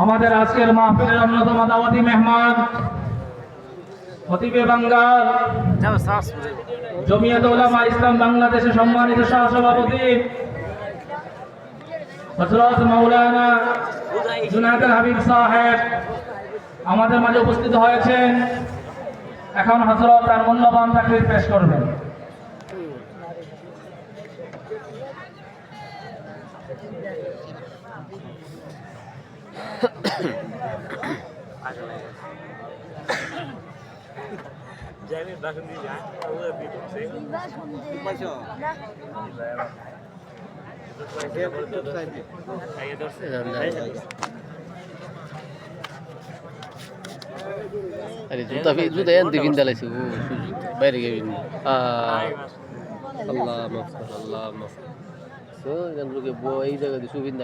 আমাদের আজকের মাহফিলের অন্যতম দাওয়াতি মেহমান ইসলাম বাংলাদেশের সম্মানিত মৌলানা হাবিব আমাদের মাঝে উপস্থিত হয়েছেন। এখন হজরত তার মূল্যবান তাকরির পেশ করবেন। আরে জুতা জুতা এন দিবিন দালাইছি ও বাইরে গেবিন আ, আল্লাহ, মাফ কর, আল্লাহ, মাফ কর। সো গান রুকে বো এই জায়গা দিয়ে সুবিন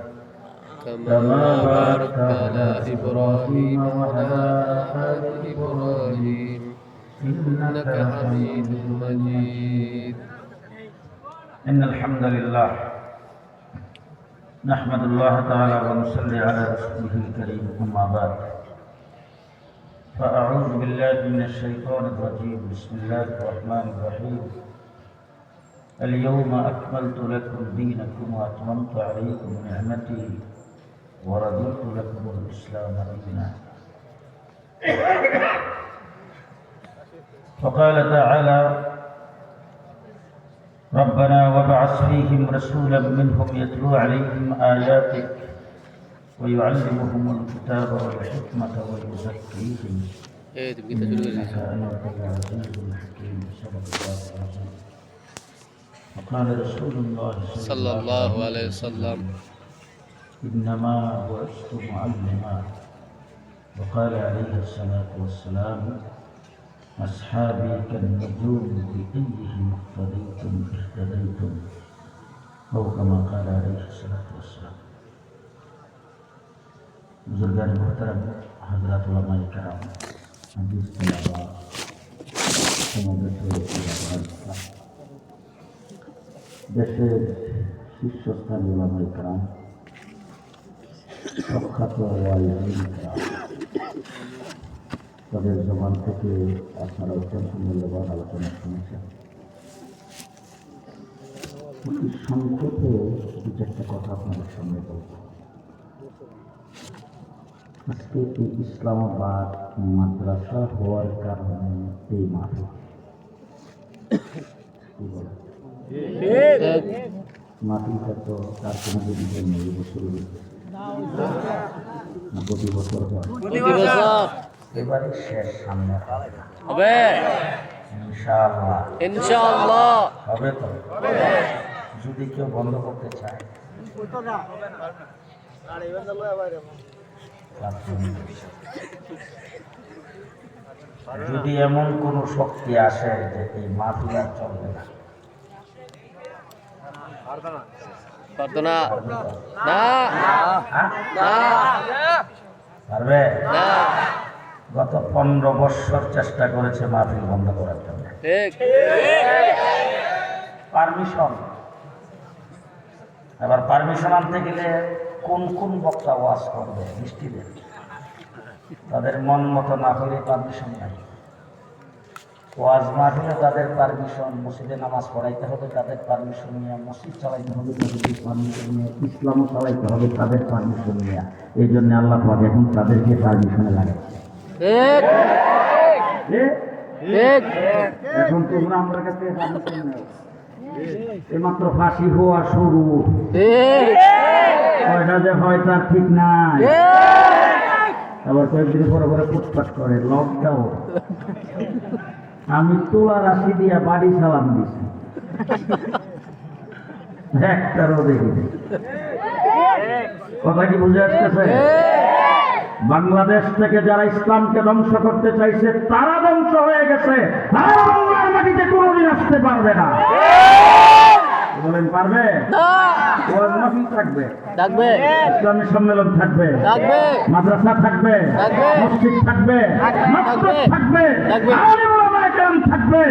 كما باركت على إبراهيم وعلى آل إبراهيم. إنك حميد مجيد. إن الحمد لله نحمد الله تعالى ونصلي على رسوله الكريم أما بعد. فأعوذ بالله من الشيطان الرجيم. بسم الله الرحمن الرحيم. اليوم أكملت لكم دينكم وأتممت عليكم نعمتي. ورضيت لكم الإسلام دينا. فقال تعالى ربنا وبعث فيهم رسولا منهم يتلو عليهم آياتك ويعلمهم الكتاب والحكمة ويزكيهم. الله وقال رسول الله صلى الله عليه وسلم. إنما بعثت معلما وقال عليه الصلاة والسلام أصحابي كالنجوم بأيهم اقتديتم اهتديتم أو كما قال عليه الصلاة والسلام بزرگان محترم حضرات علماء کرام حدیث تلاوہ সমবেত হয়েছে আমার দেশের শীর্ষস্থানীয় ওলামাই کرام প্রখ্যাত ওয়াইজিন کرام তাদের জবান থেকে আপনারা অত্যন্ত মূল্যবান আলোচনা শুনেছেন অতি সংক্ষেপে দু চারটা কথা আপনাদের সামনে বলব আজকে এই ইসলামাবাদ মাদ্রাসা হওয়ার কারণে এই মাঠে কি বলে মাটিটা তো তার কোনো যদি নেই বছর প্রতি বছর প্রতি বছর এবারে শেষ সামনে হবে। ইনশাআল্লাহ। ইনশাআল্লাহ। হবে তো? যদি কেউ বন্ধ করতে চায়। যদি এমন কোন শক্তি আসে যে এই আর চলবে না। পারতো না। না? না পারবে? না। গত পনেরো বৎসর চেষ্টা করেছে মাহফিল বন্ধ করার জন্য। পারমিশন। এবার পারমিশন আনতে গেলে কোন কোন বক্তা ওয়াজ করবে? মিষ্টিদের তাদের মন মতো না হলে পারমিশন নাই। ওয়াজ মাহফিলে তাদের পারমিশন মসজিদে নামাজ পড়াইতে হবে তাদের পারমিশন নিয়ে মসজিদ চালাইতে হবে তাদের পারমিশন নিয়ে ইসলামও চালাইতে হবে তাদের পারমিশন নিয়ে। এই জন্য আল্লাহ পাক এখন তাদেরকে পারমিশনে লাগাচ্ছে ঠিক। এ? ঠিক। এখন তোমরা আমার কাছে পারমিশন নাও। এইমাত্র ফাঁসি হওয়া শুরু। ঠিক। কয়টা যে হয় তার ঠিক নাই। আবার কয়েকদিন পরে পরে ফুটপাট করে লকডাউন আমি তোলা রাশি দিয়া বাড়ি সালাম দিছি। একটারও কথা কি বুঝে আসতেছে? বাংলাদেশ থেকে যারা ইসলামকে ধ্বংস করতে চাইছে তারা ধ্বংস হয়ে গেছে। তারা বাংলার মাটিতে কোনোদিন আসতে পারবে না। বলেন পারবে? ওয়াজ মাহফিল থাকবে। ইসলামী সম্মেলন থাকবে। মাদ্রাসা থাকবে। থাকবে। মসজিদ থাকবে। থাকবে। থাকবে। থাকবে। থাকবে থাকবে।